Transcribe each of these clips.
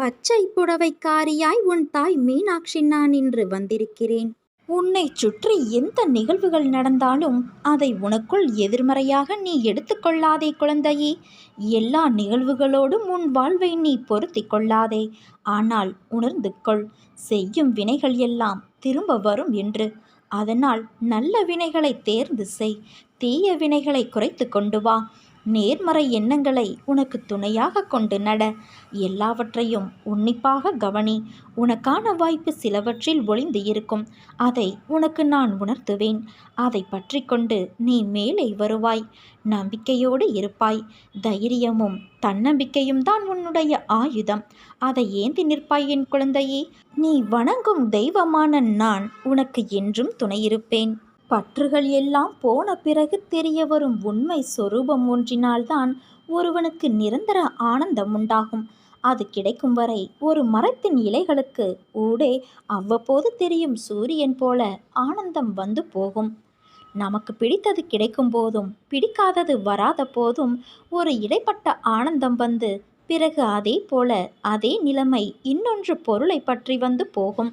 பச்சை புடவைக்காரியாய் உன் தாய் மீனாட்சி நான் இன்று வந்திருக்கிறேன். உன்னை சுற்றி எந்த நிகழ்வுகள் நடந்தாலும் அதை உனக்குள் எதிர்மறையாக நீ எடுத்துக்கொள்ளாதே குழந்தையே. எல்லா நிகழ்வுகளோடும் உன் வாழ்வை நீ பொருத்தி கொள்ளாதே. ஆனால் உணர்ந்து கொள் செய்யும் வினைகள் எல்லாம் திரும்ப வரும் என்று. அதனால் நல்ல வினைகளை தேர்ந்து செய் தீய வினைகளை குறைத்து கொண்டு வா. நேர்மறை எண்ணங்களை உனக்கு துணையாக கொண்டு நட. எல்லாவற்றையும் உன்னிப்பாக கவனி. உனக்கான வாய்ப்பு சிலவற்றில் ஒளிந்து இருக்கும். அதை உனக்கு நான் உணர்த்துவேன். அதை பற்றி கொண்டு நீ மேலே வருவாய். நம்பிக்கையோடு இருப்பாய். தைரியமும் தன்னம்பிக்கையும் தான் உன்னுடைய ஆயுதம். அதை ஏந்தி நிற்பாய் என் குழந்தையே. நீ வணங்கும் தெய்வமான நான் உனக்கு என்றும் துணையிருப்பேன். பற்றுகள் எல்லாம் போன பிறகு தெரிய வரும் உண்மை சொரூபம் ஒன்றினால்தான் ஒருவனுக்கு நிரந்தர ஆனந்தம் உண்டாகும். அது கிடைக்கும் வரை ஒரு மரத்தின் இலைகளுக்கு ஊடே அவ்வப்போது தெரியும் சூரியன் போல ஆனந்தம் வந்து போகும். நமக்கு பிடித்தது கிடைக்கும் போதும் பிடிக்காதது வராத போதும் ஒரு இடைப்பட்ட ஆனந்தம் வந்து பிறகு அதே போல அதே நிலைமை இன்னொன்று பொருளை பற்றி வந்து போகும்.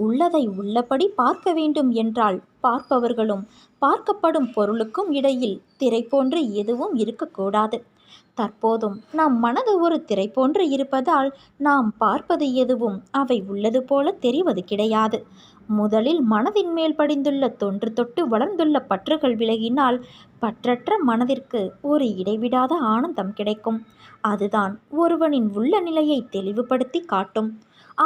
உள்ளதை உள்ளபடி பார்க்க வேண்டும் என்றால் பார்ப்பவர்களும். பார்க்கப்படும் பொருளுக்கும் இடையில் திரை போன்று எதுவும் இருக்கக்கூடாது. தற்போதும் நம் மனது ஒரு திரை போன்று இருப்பதால் நாம் பார்ப்பது எதுவும் அவை உள்ளது போல தெரிவது கிடையாது. முதலில் மனதின் மேல் படிந்துள்ள தொன்று தொட்டு வளர்ந்துள்ள பற்றுகள் விலகினால் பற்றற்ற மனதிற்கு ஒரு இடைவிடாத ஆனந்தம் கிடைக்கும். அதுதான் ஒருவனின் உள்ள நிலையை தெளிவுபடுத்தி காட்டும்.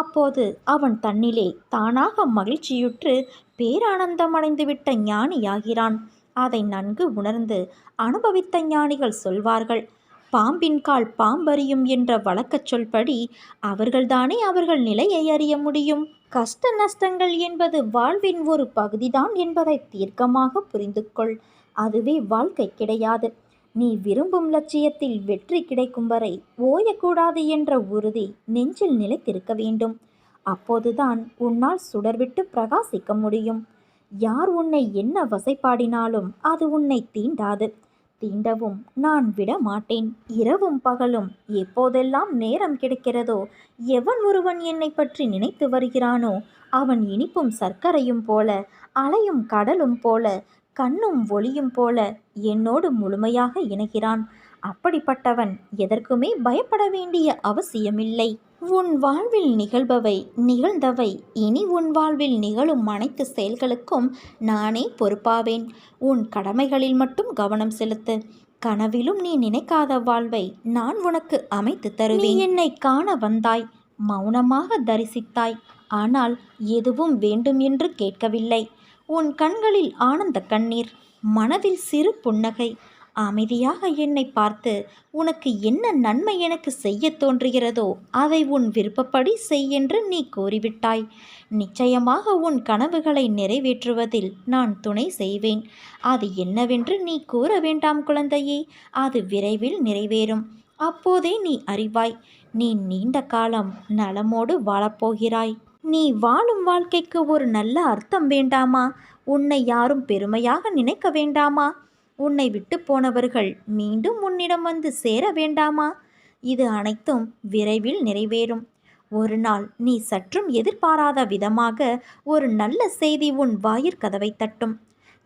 அப்போது அவன் தன்னிலே தானாக மகிழ்ச்சியுற்று பேரானந்தமடைந்துவிட்ட ஞானியாகிறான். அதை நன்கு உணர்ந்து அனுபவித்த ஞானிகள் சொல்வார்கள் பாம்பின் கால் பாம்பறியும் என்ற வழக்கச் சொல்படி அவர்கள்தானே அவர்கள் நிலையை அறிய முடியும்? கஷ்ட நஷ்டங்கள் என்பது வாழ்வின் ஒரு பகுதிதான் என்பதை தீர்க்கமாக புரிந்து கொள் அதுவே வாழ்க்கை கிடையாது. நீ விரும்பும் லட்சியத்தில் வெற்றி கிடைக்கும் வரை ஓயக்கூடாது என்ற உறுதி நெஞ்சில் நிலைத்திருக்க வேண்டும். அப்போதுதான் உன்னால் சுடர்விட்டு பிரகாசிக்க முடியும். யார் உன்னை என்ன வசைப்பாடினாலும் அது உன்னை தீண்டாது. தீண்டவும் நான் விட மாட்டேன். இரவும் பகலும் எப்போதெல்லாம் நேரம் கிடைக்கிறதோ எவன் ஒருவன் என்னை பற்றி நினைத்து வருகிறானோ அவன் இனிப்பும் சர்க்கரையும் போல அலையும் கடலும் போல கண்ணும் ஒளியும் போல என்னோடு முழுமையாக இணைகிறான். அப்படிப்பட்டவன் எதற்குமே பயப்பட வேண்டிய அவசியமில்லை. உன் வாழ்வில் நிகழ்பவை நிகழ்ந்தவை. இனி உன் வாழ்வில் நிகழும் அனைத்து செயல்களுக்கும் நானே பொறுப்பாவேன். உன் கடமைகளில் மட்டும் கவனம் செலுத்து. கனவிலும் நீ நினைக்காத வாழ்வை நான் உனக்கு அமைத்து தருவேன். என்னை காண வந்தாய். மௌனமாக தரிசித்தாய். ஆனால் எதுவும் வேண்டும் என்று கேட்கவில்லை. உன் கண்களில் ஆனந்த கண்ணீர் மனதில் சிறு புன்னகை. அமைதியாக என்னை பார்த்து உனக்கு என்ன நன்மை எனக்கு செய்ய தோன்றுகிறதோ அதை உன் விருப்பப்படி செய் என்று நீ கூறிவிட்டாய். நிச்சயமாக உன் கனவுகளை நிறைவேற்றுவதில் நான் துணை செய்வேன். அது என்னவென்று நீ கூற வேண்டாம் குழந்தையே அது விரைவில் நிறைவேறும். அப்போதே நீ அறிவாய். நீ நீண்ட காலம் நலமோடு வாழப்போகிறாய். நீ வாழும் வாழ்க்கைக்கு ஒரு நல்ல அர்த்தம் வேண்டாமா? உன்னை யாரும் பெருமையாக நினைக்க வேண்டாமா? உன்னை விட்டு போனவர்கள் மீண்டும் உன்னிடம் வந்து சேர வேண்டாமா? இது அனைத்தும் விரைவில் நிறைவேறும். ஒரு நாள் நீ சற்றும் எதிர்பாராத விதமாக ஒரு நல்ல செய்தி உன் வாயிற்கதவை தட்டும்.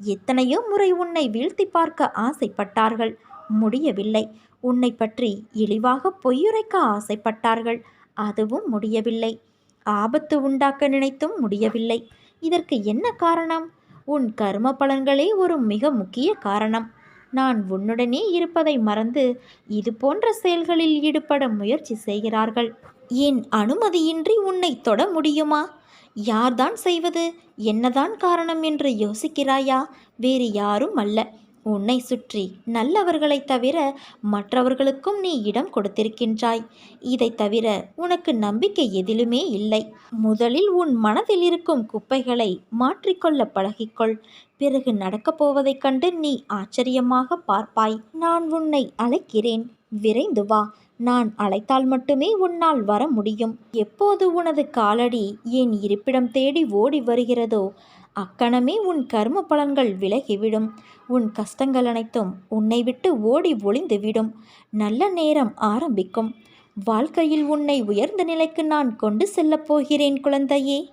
எத்தனையோ முறை உன்னை வீழ்த்தி பார்க்க ஆசைப்பட்டார்கள். முடியவில்லை. உன்னை பற்றி இழிவாக பொய்யுரைக்க ஆசைப்பட்டார்கள். அதுவும் முடியவில்லை. ஆபத்து உண்டாக்க நினைத்தும் முடியவில்லை. இதற்கு என்ன காரணம்? உன் கர்ம பலன்களே ஒரு மிக முக்கிய காரணம். நான் உன்னுடனே இருப்பதை மறந்து இது போன்ற செயல்களில் ஈடுபட முயற்சி செய்கிறார்கள். என் அனுமதியின்றி உன்னை தொட முடியுமா? யார்தான் செய்வது? என்னதான் காரணம் என்று யோசிக்கிறாயா? வேறு யாரும் அல்ல. உன்னை சுற்றி நல்லவர்களைத் தவிர மற்றவர்களுக்கும் நீ இடம் கொடுத்திருக்கின்றாய். இதைத் தவிர உனக்கு நம்பிக்கை எதிலுமே இல்லை. முதலில் உன் மனதில் இருக்கும் குப்பைகளை மாற்றிக்கொள்ள பழகிக்கொள். பிறகு நடக்கப் போவதைக் கண்டு நீ ஆச்சரியமாக பார்ப்பாய். நான் உன்னை அழைக்கிறேன். விரைந்து வா. நான் அழைத்தால் மட்டுமே உன்னால் வர முடியும். எப்போது உனது காலடி என் இருப்பிடம் தேடி ஓடி வருகிறதோ அக்கணமே உன் கர்ம பலன்கள் விலகிவிடும். உன் கஷ்டங்கள் அனைத்தும் உன்னை விட்டு ஓடி ஒளிந்துவிடும். நல்ல நேரம் ஆரம்பிக்கும். வாழ்க்கையில் உன்னை உயர்ந்த நிலைக்கு நான் கொண்டு செல்லப் போகிறேன் குழந்தையே.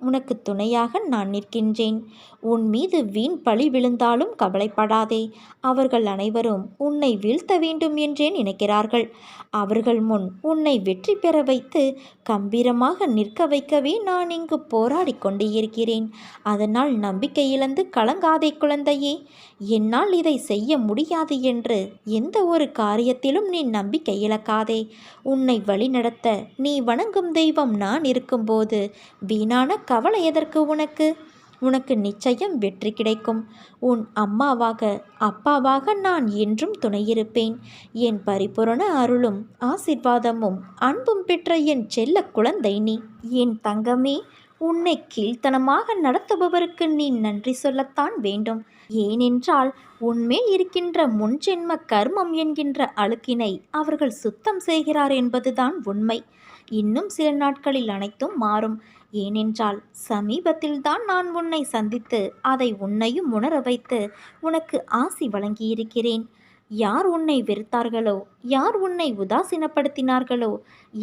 உனக்கு துணையாக நான் நிற்கின்றேன். உன் மீது வீண் பழி விழுந்தாலும் கவலைப்படாதே. அவர்கள் அனைவரும் உன்னை வீழ்த்த வேண்டும் என்றே நினைக்கிறார்கள். அவர்கள் முன் உன்னை வெற்றி பெற வைத்து கம்பீரமாக நிற்க வைக்கவே நான் இங்கு போராடி கொண்டு இருக்கிறேன் அதனால் நம்பிக்கை இழந்து கலங்காதே குழந்தையே. என்னால் இதை செய்ய முடியாது என்று எந்த ஒரு காரியத்திலும் நீ நம்பிக்கை இழக்காதே. உன்னை வழிநடத்த நீ வணங்கும் தெய்வம் நான் இருக்கும்போது வீணான கவலை எதற்கு உனக்கு? உனக்கு நிச்சயம் வெற்றி கிடைக்கும். உன் அம்மாவாக அப்பாவாக நான் என்றும் துணையிருப்பேன். என் பரிபூரண அருளும் ஆசிர்வாதமும் அன்பும் பெற்ற என் செல்ல குழந்தை நீ. என் தங்கமே உன்னை கீழ்த்தனமாக நடத்துபவருக்கு நீ நன்றி சொல்லத்தான் வேண்டும். ஏனென்றால் உன்மேல் இருக்கின்ற முன்ஜென்ம கர்மம் என்கின்ற அழுக்கினை அவர்கள் சுத்தம் செய்கிறார் என்பதுதான் உண்மை. இன்னும் சில நாட்களில் அனைத்தும் மாறும். ஏனென்றால் சமீபத்தில்தான் நான் உன்னை சந்தித்து அதை உன்னையும் உணர வைத்து உனக்கு ஆசி வழங்கியிருக்கிறேன். யார் உன்னை வெறுத்தார்களோ யார் உன்னை உதாசீனப்படுத்தினார்களோ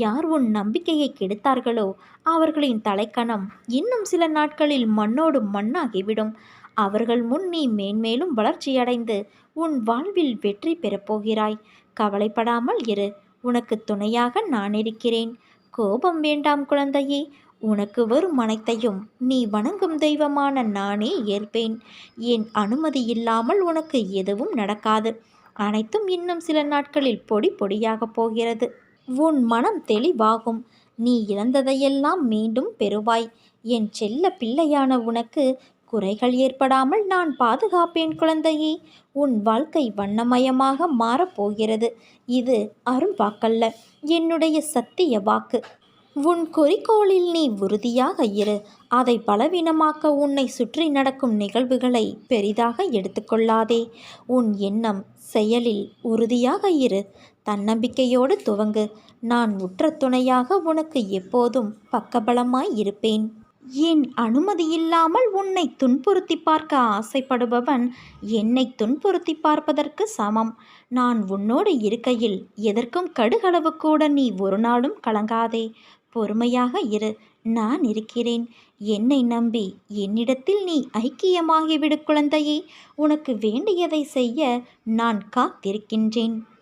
யார் உன் நம்பிக்கையை கெடுத்தார்களோ அவர்களின் தலைக்கணம் இன்னும் சில நாட்களில் மண்ணோடு மண்ணாகிவிடும். அவர்கள் முன் நீ மேன்மேலும் வளர்ச்சியடைந்து உன் வாழ்வில் வெற்றி பெறப்போகிறாய் கவலைப்படாமல் இரு உனக்கு துணையாக நான் இருக்கிறேன். கோபம் வேண்டாம் குழந்தையே உனக்கு வரும் அனைத்தையும் நீ வணங்கும் தெய்வமான நானே ஏற்பேன். என் அனுமதி இல்லாமல் உனக்கு எதுவும் நடக்காது. அனைத்தும் இன்னும் சில நாட்களில் பொடி பொடியாகப் போகிறது. உன் மனம் தெளிவாகும். நீ இழந்ததையெல்லாம் மீண்டும் பெறுவாய். என் செல்ல பிள்ளையான உனக்கு குறைகள் ஏற்படாமல் நான் பாதுகாப்பேன் குழந்தையே. உன் வாழ்க்கை வண்ணமயமாக மாறப்போகிறது இது அரும்பாக்கல்ல. என்னுடைய சத்திய வாக்கு. உன் குறிக்கோளில் நீ உறுதியாக இரு. அதை பலவீனமாக்க உன்னை சுற்றி நடக்கும் நிகழ்வுகளை பெரிதாக எடுத்துக்கொள்ளாதே. உன் எண்ணம் செயலில் உறுதியாக இரு. தன்னம்பிக்கையோடு துவங்கு. நான் உற்ற துணையாக உனக்கு எப்போதும் பக்கபலமாய் இருப்பேன். என் அனுமதியில்லாமல் உன்னை துன்புறுத்தி பார்க்க ஆசைப்படுபவன் என்னை துன்புறுத்தி பார்ப்பதற்கு சமம். நான் உன்னோடு இருக்கையில் எதற்கும் கடுகளவு கூட நீ ஒரு நாளும் கலங்காதே. பொறுமையாக இரு நான் இருக்கிறேன். என்னை நம்பி என்னிடத்தில் நீ ஐக்கியமாகிவிடு குழந்தையே. உனக்கு வேண்டியதை செய்ய நான் காத்திருக்கின்றேன்.